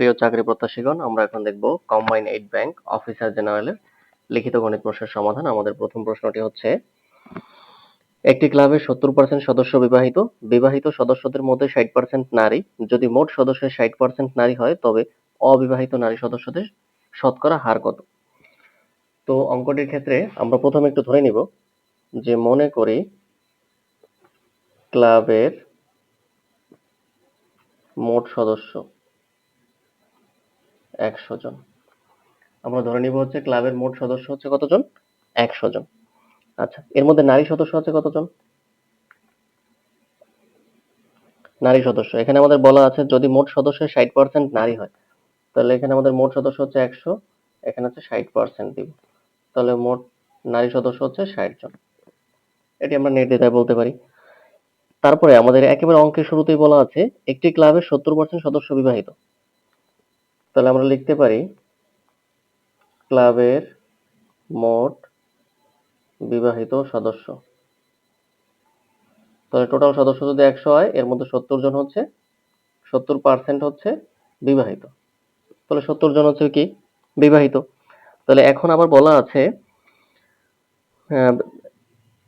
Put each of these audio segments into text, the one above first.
প্রিয় চাকরি প্রত্যাশীগণ, আমরা এখন দেখব কম্বাইন এইট ব্যাংক অফিসার জেনারেলের লিখিত গণিত প্রশ্নের সমাধান। আমাদের প্রথম প্রশ্নটি হচ্ছে, একটি ক্লাবের সত্তর পার্সেন্ট সদস্য বিবাহিত বিবাহিত সদস্যদের মধ্যে ষাট পার্সেন্ট নারী। যদি মোট সদস্যের ষাট পার্সেন্ট নারী হয়, তবে অবিবাহিত নারী সদস্যদের শতকরা হার কত? তো অঙ্কটির ক্ষেত্রে আমরা প্রথমে একটু ধরে নিব যে মনে করি ক্লাবের মোট সদস্য একশো জন। আমরা ধরে নিব হচ্ছে ক্লাবের মোট সদস্য হচ্ছে কতজন? একশো জন। আচ্ছা এর মধ্যে নারী সদস্য আছে কতজন? নারী সদস্য। এখানে আমাদের বলা আছে যদি মোট সদস্যের ষাট পার্সেন্ট নারী হয়, তাহলে এখানে আমাদের মোট সদস্য হচ্ছে একশো, এখানে হচ্ছে ষাট পার্সেন্ট দিব। তাহলে মোট নারী সদস্য হচ্ছে ষাট জন। এটি আমরা নির্দ্বিধায় বলতে পারি। তারপরে আমাদের একেবারে অঙ্কের শুরুতেই বলা আছে, একটি ক্লাবের সত্তর পার্সেন্ট সদস্য বিবাহিত। তাহলে আমরা লিখতে পারি ক্লাবের মোট বিবাহিত সদস্য। তাহলে টোটাল সদস্য যদি একশো হয়, এর মধ্যে সত্তর জন হচ্ছে, সত্তর পার্সেন্ট হচ্ছে বিবাহিত। তাহলে সত্তর জন হচ্ছে কি? বিবাহিত। তাহলে এখন আবার বলা আছে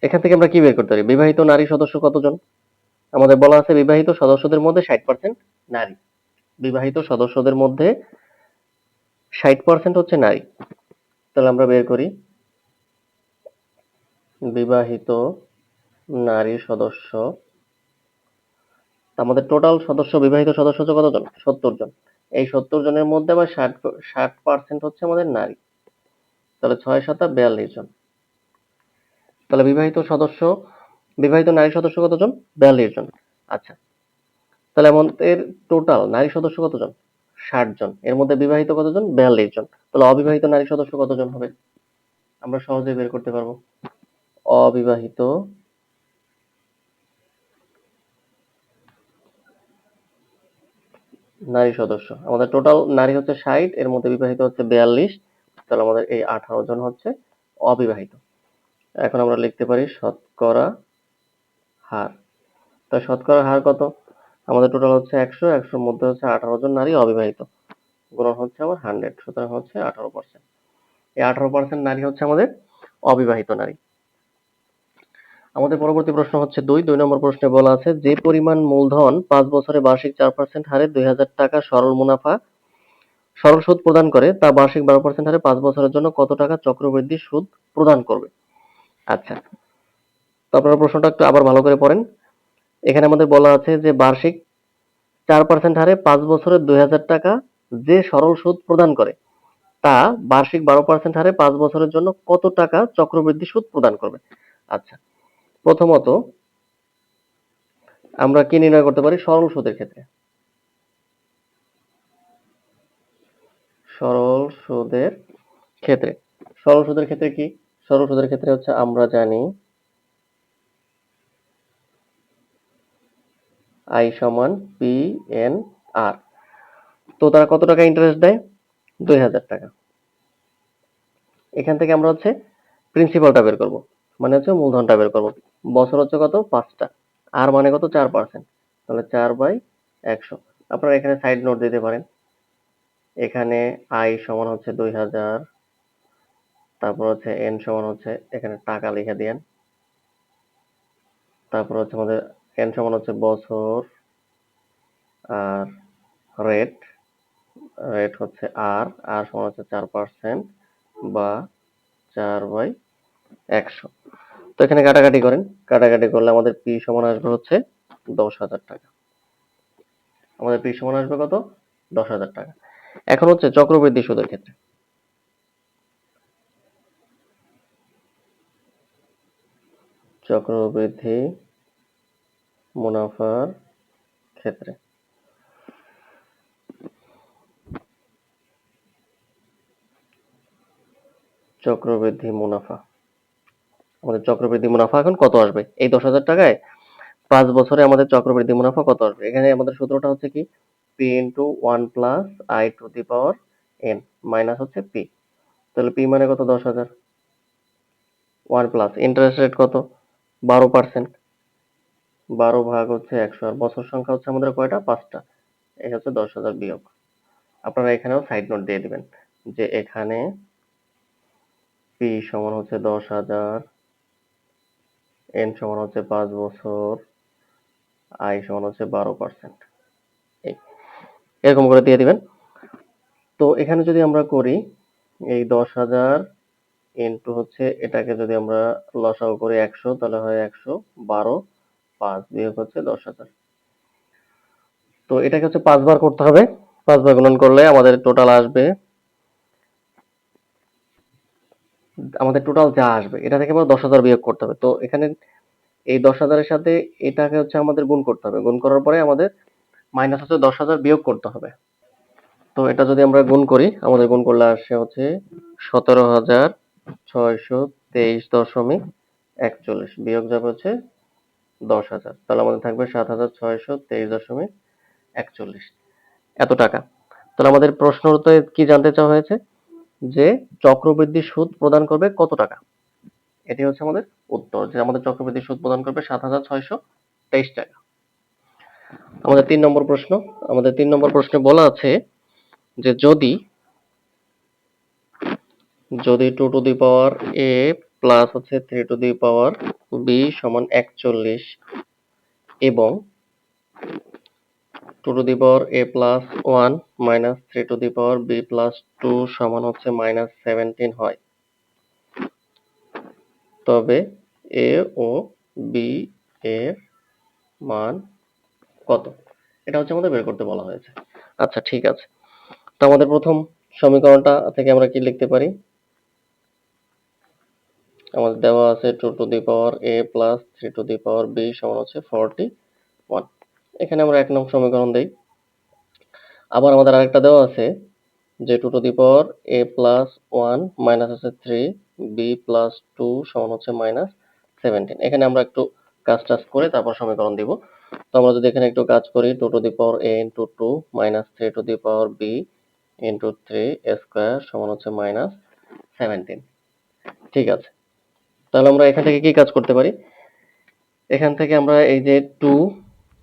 এখান থেকে আমরা কি বের করতে পারি? বিবাহিত নারী সদস্য কতজন? আমাদের বলা আছে বিবাহিত সদস্যদের মধ্যে ষাট পার্সেন্ট নারী। বিবাহিত সদস্যদের মধ্যে ষাট পার্সেন্ট হচ্ছে নারী। তাহলে আমরা বের করি। বিবাহিত নারী সদস্য আমাদের টোটাল সদস্য, বিবাহিত সদস্য হচ্ছে কতজন? সত্তর জন। এই সত্তর জনের মধ্যে আবার ষাট ষাট পার্সেন্ট হচ্ছে আমাদের নারী। তাহলে ছয় সাতা বিয়াল্লিশ জন। তাহলে বিবাহিত সদস্য, বিবাহিত নারী সদস্য কতজন? বিয়াল্লিশ জন। আচ্ছা তাহলে আমাদের টোটাল নারী সদস্য কতজন? ষাট জন। এর মধ্যে বিবাহিত কতজন? বিয়াল্লিশ জন। তাহলে অবিবাহিত নারী সদস্য কতজন হবে? আমরা সহজে বের করতে পারব। অবিবাহিত নারী সদস্য। আমাদের টোটাল নারী হচ্ছে ষাট, এর মধ্যে বিবাহিত হচ্ছে বিয়াল্লিশ। তাহলে আমাদের এই আঠারো জন হচ্ছে অবিবাহিত। এখন আমরা লিখতে পারি শতকরা হার। তা শতকরা হার কত? আমাদের টোটাল হচ্ছে একশো, একশোর মধ্যে হচ্ছে আঠারো জন নারী অবিবাহিত। গুণন হচ্ছে আমার হান্ড্রেড সুতরাং হচ্ছে আঠারো পার্সেন্ট এই আঠারো পার্সেন্ট নারী হচ্ছে আমাদের অবিবাহিত নারী। আমাদের পরবর্তী প্রশ্ন হচ্ছে দুই। দুই নম্বর প্রশ্নে বলা আছে, যে পরিমাণ মূলধন পাঁচ বছরে বার্ষিক চার পার্সেন্ট হারে দুই হাজার টাকা সরল মুনাফা, সরল সুদ প্রদান করে, তা বার্ষিক বারো পার্সেন্ট হারে পাঁচ বছরের জন্য কত টাকা চক্রবৃদ্ধি সুদ প্রদান করবে? আচ্ছা। তো আপনারা প্রশ্নটা একটু আবার ভালো করে পড়েন। এখানে আমাদের বলা আছে যে বার্ষিক চার পার্সেন্ট হারে পাঁচ বছরে দুই হাজার টাকা যে সরল সুদ প্রদান করে, তা বার্ষিক বারো পার্সেন্ট হারে পাঁচ বছরের জন্য কত টাকা চক্রবৃদ্ধি সুদ প্রদান করবে? আচ্ছা প্রথমত আমরা কি নির্ণয় করতে পারি? সরল সুদের ক্ষেত্রে। সরল সুদের ক্ষেত্রে। সরল সুদের ক্ষেত্রে কি? সরল সুদের ক্ষেত্রে হচ্ছে আমরা জানি আই সমান পি এন আর। তো তারা কত টাকা ইন্টারেস্ট দেয়? দুই হাজার টাকা। এখান থেকে আমরা হচ্ছে প্রিন্সিপালটা বের করব। মানে হচ্ছে মূলধনটা বের করব। বছর হচ্ছে কত? পাঁচটা। আর মানে কত? চার পার্সেন্ট তাহলে চার বাই একশো। আপনারা এখানে সাইড নোট দিতে পারেন। এখানে আই সমান হচ্ছে দুই হাজার। তারপর হচ্ছে এন সমান হচ্ছে, এখানে টাকা লিখে দিয়েন। তারপর হচ্ছে আমাদের এন সমান হচ্ছে বছর আর রেট রেট হচ্ছে আর আর সমান হচ্ছে চার পার্সেন্ট বা চার বাই একশো। তো এখানে কাটাকাটি করেন। কাটাকাটি করলে আমাদের পি সমান আসবে হচ্ছে দশ হাজার টাকা। আমাদের পি সমান আসবে কত? দশ হাজার টাকা। এখন হচ্ছে চক্রবৃদ্ধি সুদের ক্ষেত্রে। চক্রবৃদ্ধি মুনাফার ক্ষেত্রে। চক্রবৃদ্ধি মুনাফা। আমাদের চক্রবৃদ্ধি মুনাফা এখন কত আসবে? এই দশ হাজার টাকায় পাঁচ বছরে আমাদের চক্রবৃদ্ধি মুনাফা কত আসবে? এখানে আমাদের সূত্রটা হচ্ছে কি? P into one plus I to the power N minus হচ্ছে পি তাহলে পি মানে কত? দশ হাজার। ওয়ান প্লাস ইন্টারেস্ট রেট কত? বারো পার্সেন্ট বারো ভাগ হচ্ছে একশো, আর বছর সংখ্যা হচ্ছে আমাদের কয়টা? পাঁচটা। এই হচ্ছে দশ হাজার বিয়োগ। আপনারা এখানেও সাইড নোট দিয়ে দিবেন যে এখানে পি সমান হচ্ছে দশ হাজার এন সমান হচ্ছে পাঁচ বছর আই সমান হচ্ছে বারো পার্সেন্ট এরকম করে দিয়ে দিবেন। তো এখানে যদি আমরা করি, এই দশ হাজার ইন্টু হচ্ছে এটাকে যদি আমরা লসাগু করি একশো, তাহলে হয় একশো বারো। পাঁচ বিয়োগ হচ্ছে দশ হাজার। তো এটাকে হচ্ছে পাঁচবার করতে হবে। পাঁচবার গুণন করলে আমাদের টোটাল আসবে, আমাদের টোটাল যা আসবে, এটা থেকে আমরা দশ হাজার বিয়োগ করতে হবে। তো এখানে এই দশ হাজারের সাথে এটাকে হচ্ছে আমাদের গুণ করতে হবে। গুণ করার পরে আমাদের মাইনাস হচ্ছে দশ হাজার বিয়োগ করতে হবে। তো এটা যদি আমরা গুণ করি, আমাদের গুণ করলে আসে হচ্ছে সতেরো হাজার ছয়শো তেইশ দশমিক একচল্লিশ। বিয়োগ যাবে হচ্ছে দশ হাজার। তাহলে আমাদের থাকবে সাত হাজার ছয়শো তেইশ দশমিক একচল্লিশ। এত টাকা। তাহলে আমাদের প্রশ্নতে কি জানতে চাওয়া হয়েছে? যে চক্রবৃদ্ধি সুদ প্রদান করবে কত টাকা? এটি হচ্ছে আমাদের উত্তর, যে আমাদের চক্রবৃদ্ধি সুদ প্রদান করবে সাত হাজার ছয়শো তেইশ টাকা। আমাদের তিন নম্বর প্রশ্ন, আমাদের তিন নম্বর প্রশ্নে বলা আছে যে যদি যদি two to the power A plus হচ্ছে three to the power B সমান একচল্লিশ এবং two to the power A plus one minus three to the power B plus two সমান হচ্ছে মাইনাস সেভেন্টিন হয়। তবে এ ও বি এর মান কত? এটা হচ্ছে আমাদের বের করতে বলা হয়েছে। আচ্ছা ঠিক আছে। তো আমাদের প্রথম সমীকরণটা থেকে আমরা কি লিখতে পারি? আমাদের দেওয়া আছে two to the power A plus three to the power B সমান হচ্ছে ফোরটি ওয়ান এখানে আমরা এক নম্বর সমীকরণ দিই। আবার আমাদের আরেকটা দেওয়া আছে যে two to the power A plus one minus হচ্ছে থ্রি বি প্লাস টু সমান হচ্ছে মাইনাস সেভেন্টিন এখানে আমরা একটু কাজ টাজ করে তারপর সমীকরণ দিব। তো আমরা যদি এখানে একটু কাজ করি two to the power A into two minus three to the power B into three square সমান হচ্ছে মাইনাস সেভেন্টিন ঠিক আছে। তাহলে আমরা এখান থেকে কি কাজ করতে পারি? এখান থেকে আমরা এই যে টু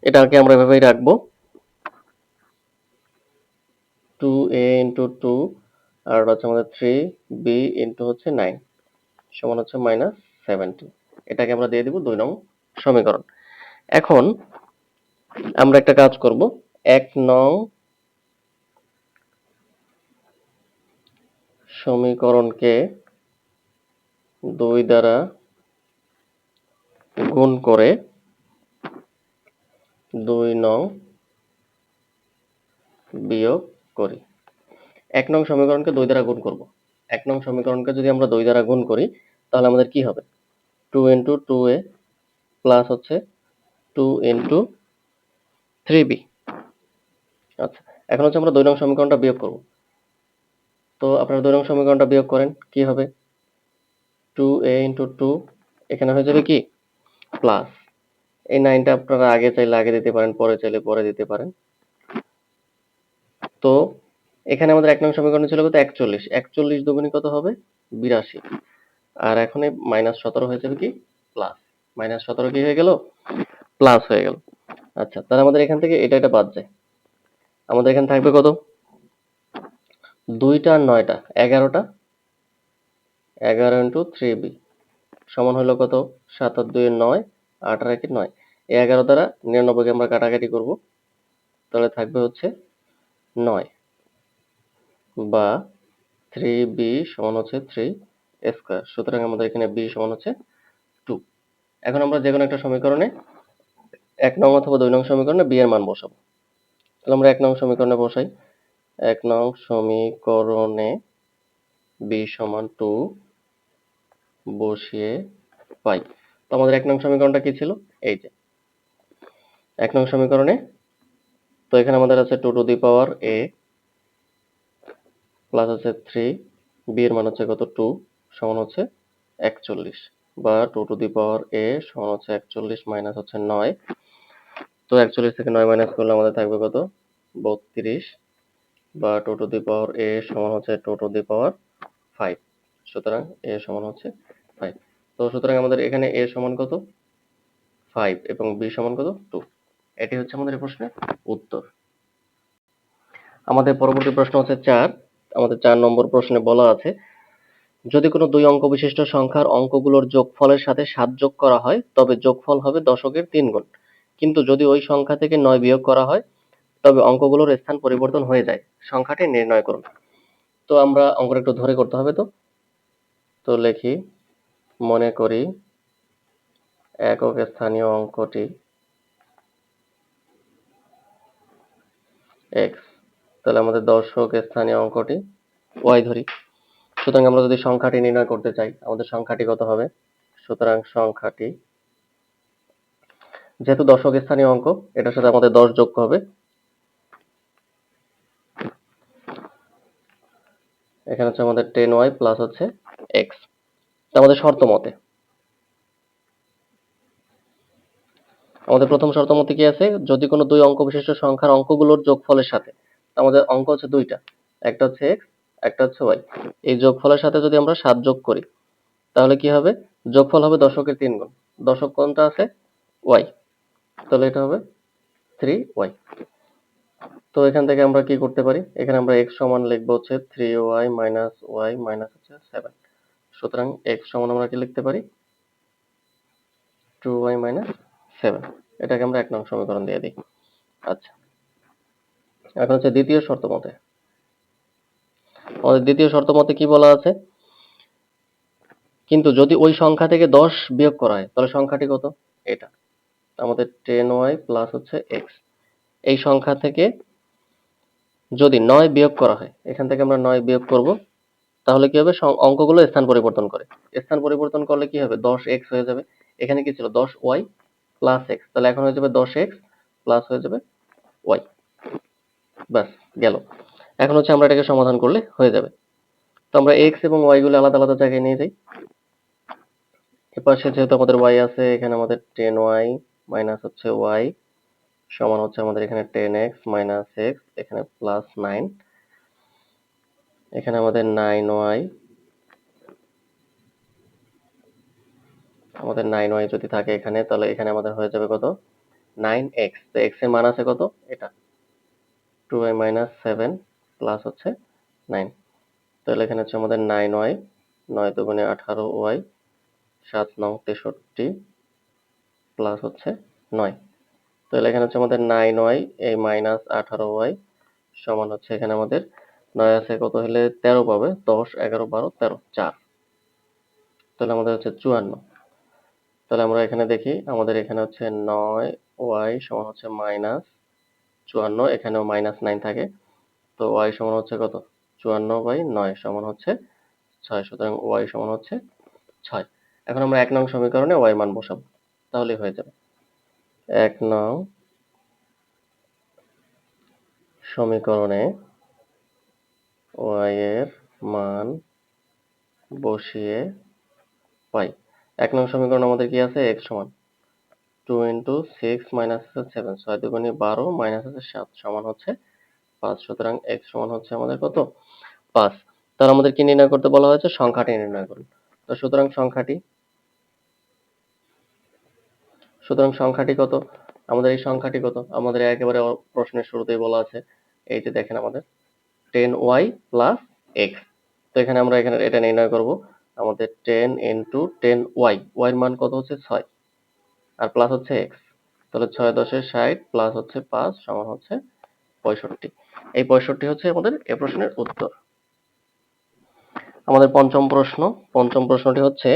এটাকে আমরা এভাবেই রাখব। টু এ ইন্টু টু আর হচ্ছে আমাদের থ্রি বি ইন্টু হচ্ছে নাইন সমান হচ্ছে মাইনাস সেভেন্টি এটাকে আমরা দিয়ে দিব দুই নং সমীকরণ। এখন আমরা একটা কাজ করব। এক নং সমীকরণকে দুই দ্বারা গুণ করে দুই নং বিয়োগ করি। এক নং সমীকরণকে দুই দ্বারা গুণ করব। এক নং সমীকরণকে যদি আমরা দুই দ্বারা গুণ করি, তাহলে আমাদের কি হবে? Two into two A plus হচ্ছে টু ইন্টু থ্রি বি আচ্ছা এখন হচ্ছে আমরা দুই নং সমীকরণটা বিয়োগ করব। তো আপনারা দুই নং সমীকরণটা বিয়োগ করেন, কি হবে? টু এ ইন্টু টু এখানে হয়ে যাবে কি? প্লাস এই নাইনটা আপনারা আগে চাইলে আগে দিতে পারেন, পরে চাইলে পরে দিতে পারেন। তো, এখানে আমাদের এক নং সমীকরণ ছিল কত? একচল্লিশ। একচল্লিশ দুগুণী কত হবে? বিরাশি। আর এখন মাইনাস সতেরো হয়ে যাবে কি? প্লাস মাইনাস সতেরো কি হয়ে গেল? প্লাস হয়ে গেল। আচ্ছা তাহলে আমাদের এখান থেকে এটা এটা বাদ যায়। আমাদের এখানে থাকবে কত? দুইটা আর নয়টা। এগারোটা। এগারো ইন্টু থ্রি বি সমান হলো কত? সাত আর দুই নয়, আট আর একে নয়। এই এগারো দ্বারা নিরানব্বইকে আমরা কাটাকাটি করব। তাহলে থাকবে হচ্ছে নয় বা থ্রি বি সমান হচ্ছে থ্রি স্কোয়ার সুতরাং আমাদের এখানে বি সমান হচ্ছে টু এখন আমরা যে কোনো একটা সমীকরণে এক নং অথবা দুই নং সমীকরণে বি এর মান বসাবো। তাহলে আমরা এক নং সমীকরণে বসাই। এক নং সমীকরণে বি সমান টু বসিয়ে পাই। তো আমাদের এক নং সমীকরণটা কি ছিল? এই যে। এক নং সমীকরণে তো এখানে আমাদের আছে two to the power A plus আছে থ্রি বি এর মান হচ্ছে কত? টু সমান হচ্ছে একচল্লিশ বা two to the power A সমান হচ্ছে একচল্লিশ মাইনাস হচ্ছে নয়। তো একচল্লিশ থেকে নয় মাইনাস করলে আমাদের থাকবে কত? বত্রিশ বা two to the power A সমান হচ্ছে two to the power five সুতরাং এ সমান হচ্ছে তো সুতরাং আমাদের এখানে এ সমান কত? ফাইভ এবং বি সমান কত? টু এটি হচ্ছে আমাদের প্রশ্নের উত্তর। আমাদের পরবর্তী প্রশ্ন হচ্ছে চার। আমাদের চার নম্বর প্রশ্নে বলা আছে, যদি কোনো দুই অঙ্ক বিশিষ্ট সংখ্যার অঙ্কগুলোর যোগফলের সাথে সাত যোগ করা হয়, তবে যোগফল হবে দশকের তিন গুণ। কিন্তু যদি ওই সংখ্যা থেকে নয় বিয়োগ করা হয়, তবে অঙ্কগুলোর স্থান পরিবর্তন হয়ে যায়। সংখ্যাটি নির্ণয় করুন। তো আমরা অঙ্কটা একটু ধরে করতে হবে তো। তো লিখি মনে করি একক স্থানীয় অঙ্কটি এক্স তাহলে আমাদের দর্শক স্থানীয় অঙ্কটি ওয়াই ধরি। সুতরাং আমরা যদি সংখ্যাটি নির্ণয় করতে চাই, আমাদের সংখ্যাটি কত হবে? সুতরাং সংখ্যাটি যেহেতু দশক স্থানীয় অঙ্ক, এটার সাথে আমাদের দশ যোগ হবে। এখানে হচ্ছে আমাদের টেন ওয়াই প্লাস হচ্ছে এক্স আমাদের শর্ত মতে। আমাদের প্রথম শর্ত মতে কি আছে? যদি কোনো দুই অঙ্ক বিশিষ্ট সংখ্যার অঙ্কগুলোর যোগফলের সাথে, আমাদের অঙ্ক হচ্ছে দুইটা, একটা হচ্ছে এক্স একটা হচ্ছে ওয়াই এই যোগফলের সাথে যদি আমরা সাত যোগ করি, তাহলে কি হবে? যোগফল হবে দশকের তিন গুণ। দশক কোনটা আছে? ওয়াই তাহলে এটা হবে থ্রি ওয়াই তো এখান থেকে আমরা কি করতে পারি? এখানে আমরা এক্স সমান লিখব হচ্ছে three Y minus Y minus হচ্ছে সেভেন সুতরাং এক্স সমান আমরা কি লিখতে পারি? টু ওয়াই মাইনাস সেভেন এটাকে আমরা এক নং সমীকরণ দিয়ে দিই। আচ্ছা। এখন হচ্ছে দ্বিতীয় শর্ত মতে। আমাদের দ্বিতীয় শর্ত মতে কি বলা আছে? কিন্তু যদি ওই সংখ্যা থেকে দশ বিয়োগ করা হয়, তাহলে সংখ্যাটি কত? এটা। আমাদের টেন ওয়াই প্লাস হচ্ছে এক্স এই সংখ্যা থেকে যদি নয় বিয়োগ করা হয়, এখান থেকে আমরা নয় বিয়োগ করব। তাহলে কি হবে? অঙ্কগুলো স্থান পরিবর্তন করে। স্থান পরিবর্তন করলে কি হবে? দশ এক্স হয়ে যাবে। এখানে কি ছিল? দশ ওয়াই প্লাস এক্স তাহলে এখন হয়ে যাবে দশ এক্স প্লাস হয়ে যাবে ওয়াই ব্যাস, গেল। এখন হচ্ছে আমরা এটাকে সমাধান করলে হয়ে যাবে। তো আমরা এক্স এবং ওয়াই গুলো আলাদা আলাদা জায়গায় নিয়ে যাই। এপাশে যেহেতু আমাদের ওয়াই আছে, এখানে আমাদের টেন ওয়াই মাইনাস হচ্ছে ওয়াই সমান হচ্ছে আমাদের এখানে টেন এক্স মাইনাস এক্স এখানে প্লাস নাইন এখানে আমাদের নাইন ওয়াই আমাদের নাইন ওয়াই যদি থাকে এখানে, তাহলে এখানে আমাদের হয়ে যাবে কত? নাইন এক্স তো এক্সের মান আছে কত? এটা। Two Y minus seven plus হচ্ছে নাইন তাহলে এখানে হচ্ছে আমাদের নাইন ওয়াই নয় দুগুণে আঠারো ওয়াই সাত নং তেষট্টি প্লাস হচ্ছে নয়। তাহলে এখানে হচ্ছে আমাদের নাইন ওয়াই এই মাইনাস আঠারো ওয়াই সমান হচ্ছে এখানে আমাদের নয় আছে কত হলে তেরো পাবে? দশ, এগারো, বারো, তেরো, চার। তাহলে আমাদের হচ্ছে চুয়ান্ন। তাহলে আমরা এখানে দেখি, আমাদের এখানে হচ্ছে নয় ওয়াই সমান হচ্ছে মাইনাস চুয়ান্ন, এখানেও মাইনাস নাইন থাকে। তো ওয়াই সমান হচ্ছে কত? চুয়ান্ন বাই নয় সমান হচ্ছে ছয়, সুতরাং ওয়াই সমান হচ্ছে ছয়। এখন আমরা এক নং সমীকরণে ওয়াই মান বসাবো তাহলে হয়ে যাবে। এক নং সমীকরণে ওয়াই এর মান বসিয়ে পাই। এক নং সমীকরণ আমাদের কি আছে? এক্স সমান টু ইন্টু সিক্স মাইনাস আছে সেভেন। ছয় দুগুণে বারো মাইনাস আছে সাত সমান হচ্ছে পাঁচ। সুতরাং এক্স সমান হচ্ছে আমাদের কত? পাঁচ। তাহলে আমাদের কি নির্ণয় করতে বলা হয়েছে? সংখ্যাটি নির্ণয় করুন। তো সুতরাং সংখ্যাটি সুতরাং সংখ্যাটি কত? আমাদের এই সংখ্যাটি কত? আমাদের একেবারে প্রশ্নের শুরুতেই বলা আছে। এই যে দেখেন আমাদের টেন ওয়াই প্লাস এক্স তো এখানে আমরা এখানে এটা নির্ণয় করব। আমাদের ten into ten Y Y এর মান কত হচ্ছে? ছয়। আর প্লাস হচ্ছে এক্স তাহলে ছয় দশের ষাট প্লাস হচ্ছে পাঁচ সমান হচ্ছে পঁয়ষট্টি। এই পঁয়ষট্টি হচ্ছে আমাদের এ প্রশ্নের উত্তর। আমাদের পঞ্চম প্রশ্ন। পঞ্চম প্রশ্নটি হচ্ছে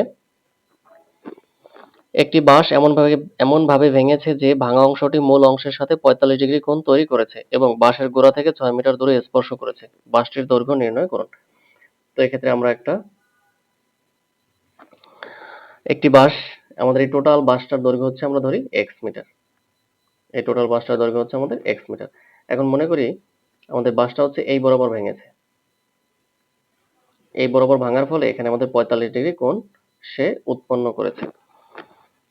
একটি বাঁশ এমনভাবে এমনভাবে ভেঙেছে যে ভাঙা অংশটি মূল অংশের সাথে পঁয়তাল্লিশ ডিগ্রি কোণ তৈরি করেছে এবং বাঁশের গোড়া থেকে ছয় মিটার দূরে স্পর্শ করেছে। বাঁশটির দৈর্ঘ্য নির্ণয় করুন। তো এক্ষেত্রে আমরা একটা, একটি বাঁশ, আমাদের এই টোটাল বাঁশটার দৈর্ঘ্য হচ্ছে আমরা ধরি এক্স মিটার। এই টোটাল বাঁশটার দৈর্ঘ্য হচ্ছে আমাদের এক্স মিটার। এখন মনে করি আমাদের বাঁশটা হচ্ছে এই বরাবর ভেঙেছে। এই বরাবর ভাঙার ফলে এখানে আমাদের পঁয়তাল্লিশ ডিগ্রি কোণ সে উৎপন্ন করেছে।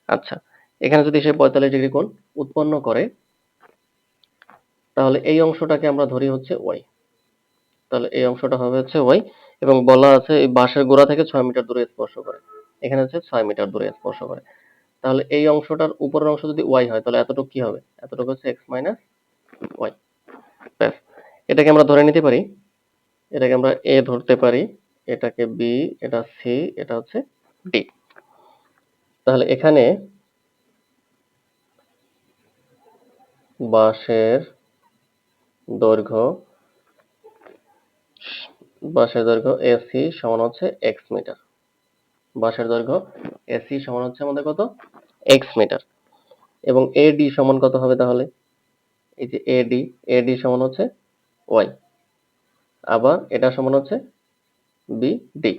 আচ্ছা এখানে যদি সে পঁয়তাল্লিশ ডিগ্রি কোণ উৎপন্ন করে, তাহলে এই অংশটাকে আমরা ধরি হচ্ছে ওয়াই তাহলে এই অংশটা হবে হচ্ছে ওয়াই এবং বলা আছে এই বাঁশের গোড়া থেকে ছয় মিটার দূরে স্পর্শ করে। এখানে হচ্ছে ছয় মিটার দূরে স্পর্শ করে। তাহলে এই অংশটার উপরের অংশ যদি ওয়াই হয়, তাহলে এতটুকু কি হবে? এতটুকু হচ্ছে এক্স মাইনাস ওয়াই ব্যাস, এটাকে আমরা ধরে নিতে পারি। এটাকে আমরা এ ধরতে পারি। এটাকে বি এটা সি এটা হচ্ছে ডি তাহলে এখানে বাঁশের দৈর্ঘ্য বাঁশের দৈর্ঘ্য এসি সমান হচ্ছে এক্স মিটার বাঁশের দৈর্ঘ্য এসি সমান হচ্ছে আমাদের কত? এক্স মিটার এবং এডি সমান কত হবে তাহলে? এই যে এডি এডি সমান হচ্ছে ওয়াই আবার এটা সমান হচ্ছে বি ডি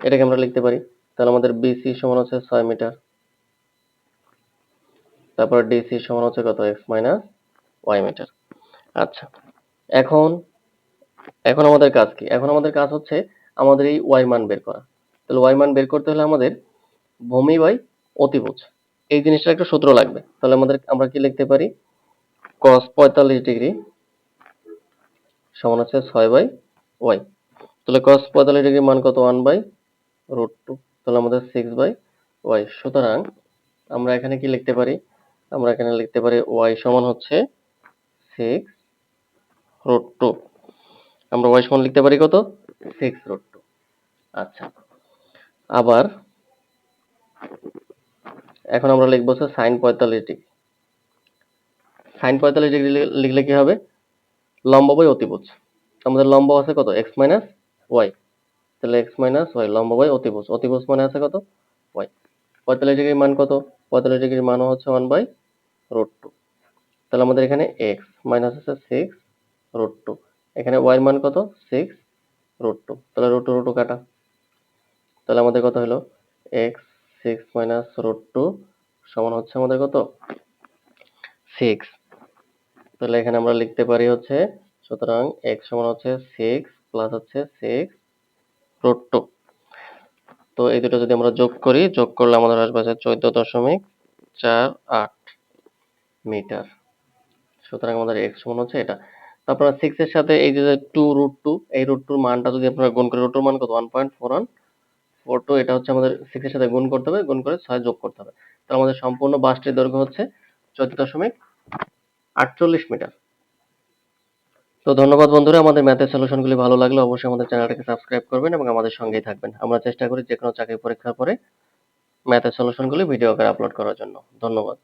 এটাকে আমরা লিখতে পারি তাহলে আমাদের বিসি সমান হচ্ছে ছয় মিটার। তারপর ডিসি সমান হচ্ছে কত? এক্স মাইনাস ওয়াই মিটার আচ্ছা এখন এখন আমাদের কাজ কি? এখন আমাদের কাজ হচ্ছে আমাদের এই ওয়াই মান বের করা। তাহলে ওয়াই মান বের করতে হলে আমাদের ভূমি বাই অতিভুজ। এই জিনিসটার একটা সূত্র লাগবে। তাহলে আমাদের, আমরা কি লিখতে পারি? Cos পঁয়তাল্লিশ ডিগ্রি সমান হচ্ছে ছয় বাই ওয়াই তাহলে cos পঁয়তাল্লিশ ডিগ্রি মান কত? ওয়ান বাই রুট টু তাহলে আমাদের সিক্স বাই ওয়াই সুতরাং আমরা এখানে কি লিখতে পারি? আমরা এখানে লিখতে পারি ওয়াই সমান হচ্ছে সিক্স রুট টু আমরা ওয়াই সমান লিখতে পারি কত? সিক্স রুট টু আচ্ছা। আবার এখন আমরা লিখব হচ্ছে সাইন পঁয়তাল্লিশ ডিগ্রি সাইন পঁয়তাল্লিশ ডিগ্রি লিখলে কি হবে? লম্ব বাই অতিভুজ। আমাদের লম্ব আছে কত? এক্স মাইনাস ওয়াই তাহলে এক্স মাইনাস ওয়াই লম্ব বাই অতিভুজ। অতিভুজ মানে আছে কত? ওয়াই পঁয়তাল্লিশ ডিগ্রির মান কত? পঁয়তাল্লিশ ডিগ্রির মানও হচ্ছে ওয়ান বাই রুট টু তাহলে আমাদের এখানে এক্স মাইনাস আছে সিক্স রুট টু এখানে ওয়াই মান কত? সিক্স রুট টু তাহলে রুট টু রুট টু কাটা। তাহলে আমাদের কত হলো? X six minus root two সমান হচ্ছে আমাদের কত? সিক্স তাহলে এখানে আমরা লিখতে পারি হচ্ছে, সুতরাং এক্স সমান হচ্ছে সিক্স প্লাস হচ্ছে সিক্স রুট টু। তো এই দুটো যদি আমরা যোগ করি, যোগ করলে আমাদের আসবে হচ্ছে চোদ্দ দশমিক চার আট মিটার। সুতরাং আমাদের এক্স সমান হচ্ছে এটা। তারপর সিক্স এর সাথে এই যে টু রুট টু এই রুট টুর মানটা যদি আপনারা গুণ করি রুট টুর মান কত? One point four one four two এটা হচ্ছে আমাদের সিক্স এর সাথে গুণ করতে হবে, গুণ করে ছয় যোগ করতে হবে। তাহলে আমাদের সম্পূর্ণ বাসটির দৈর্ঘ্য হচ্ছে চোদ্দ দশমিক আটচল্লিশ মিটার। তো ধন্যবাদ বন্ধুরা, আমাদের ম্যাথের সলিউশনগুলি ভালো লাগলে অবশ্যই আমাদের চ্যানেলটাকে সাবস্ক্রাইব করবেন এবং আমাদের সঙ্গেই থাকবেন। আমরা চেষ্টা করি যে কোনো চাকরি পরীক্ষার পরে ম্যাথের সলিউশনগুলি ভিডিও করে আপলোড করার জন্য। ধন্যবাদ।